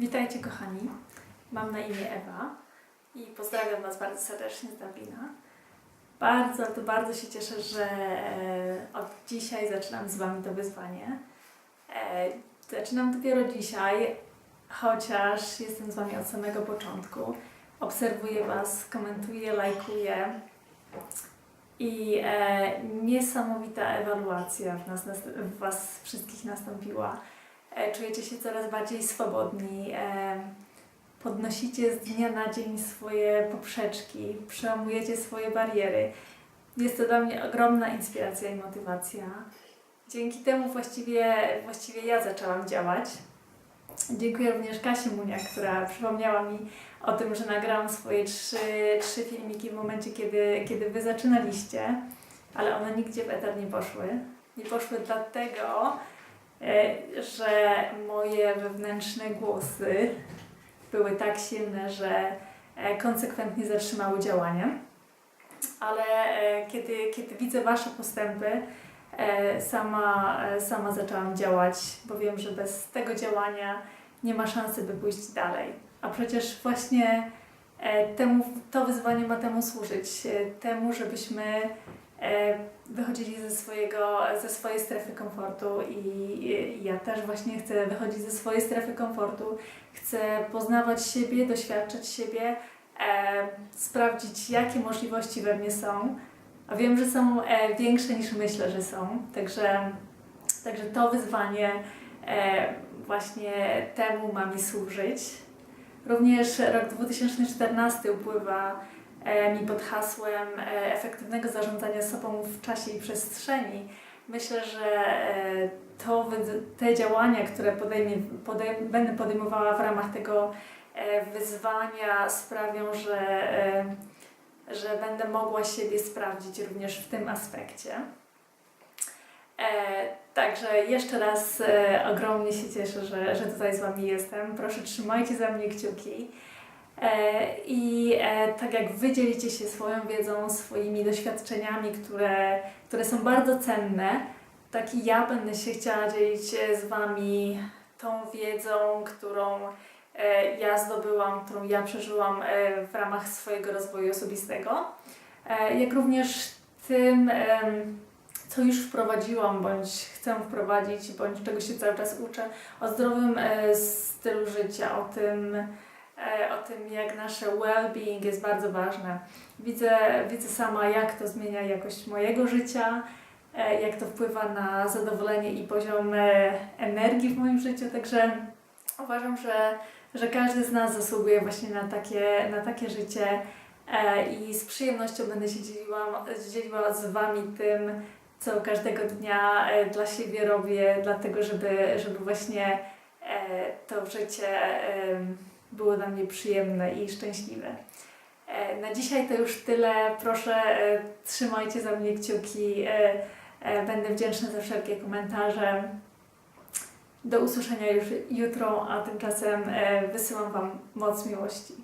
Witajcie kochani, mam na imię Ewa i pozdrawiam Was bardzo serdecznie z Dublina. Bardzo, to bardzo się cieszę, że e, od dzisiaj zaczynam z Wami to wyzwanie. E, Zaczynam dopiero dzisiaj, chociaż jestem z Wami od samego początku. Obserwuję Was, komentuję, lajkuję i e, niesamowita ewaluacja w, nas, w Was wszystkich nastąpiła czujecie się coraz bardziej swobodni, e, podnosicie z dnia na dzień swoje poprzeczki, przełamujecie swoje bariery. Jest to dla mnie ogromna inspiracja i motywacja. Dzięki temu właściwie, właściwie ja zaczęłam działać. Dziękuję również Kasi Munia, która przypomniała mi o tym, że nagrałam swoje trzy, trzy filmiki w momencie, kiedy, kiedy Wy zaczynaliście, ale one nigdzie w eter nie poszły. Nie poszły dlatego, e, że moje wewnętrzne głosy były tak silne, że e, konsekwentnie zatrzymały działanie. Ale e, kiedy, kiedy widzę Wasze postępy, e, sama, e, sama zaczęłam działać, bo wiem, że bez tego działania nie ma szansy, by pójść dalej. A przecież właśnie e, temu, to wyzwanie ma temu służyć, e, temu, żebyśmy e, wychodzili ze, swojego, ze swojej strefy komfortu i, ja też właśnie chcę wychodzić ze swojej strefy komfortu, chcę poznawać siebie, doświadczać siebie, e, sprawdzić jakie możliwości we mnie są, a wiem, że są e, większe niż myślę, że są, także, także to wyzwanie e, właśnie temu ma mi służyć. Również rok 2014 upływa e, mi pod hasłem e, efektywnego zarządzania sobą w czasie i przestrzeni. Myślę, że e, to, te działania, które podejmie, podej, będę podejmowała w ramach tego wyzwania sprawią, że, że będę mogła siebie sprawdzić również w tym aspekcie. E, Także jeszcze raz e, ogromnie się cieszę, że, że tutaj z Wami jestem. Proszę trzymajcie za mnie kciuki. E, I tak jak Wy dzielicie się swoją wiedzą, swoimi doświadczeniami, które, które są bardzo cenne, tak i ja będę się chciała dzielić z Wami tą wiedzą, którą ja zdobyłam, którą ja przeżyłam w ramach swojego rozwoju osobistego, jak również tym, co już wprowadziłam, bądź chcę wprowadzić, bądź czego się cały czas uczę, o zdrowym e, stylu życia, o tym, e, o tym, jak nasze well-being jest bardzo ważne. Widzę, widzę sama, jak to zmienia jakość mojego życia, e, jak to wpływa na zadowolenie i poziom energii w moim życiu, także uważam, że, że każdy z nas zasługuje właśnie na takie, na takie życie i z przyjemnością będę się dzieliła, dzieliła z Wami tym, co każdego dnia e, dla siebie robię, dlatego żeby, żeby właśnie e, to życie e, było dla mnie przyjemne i szczęśliwe. Na dzisiaj to już tyle. Proszę, trzymajcie za mnie kciuki. Będę wdzięczna za wszelkie komentarze. Do usłyszenia już jutro, a tymczasem wysyłam Wam moc miłości.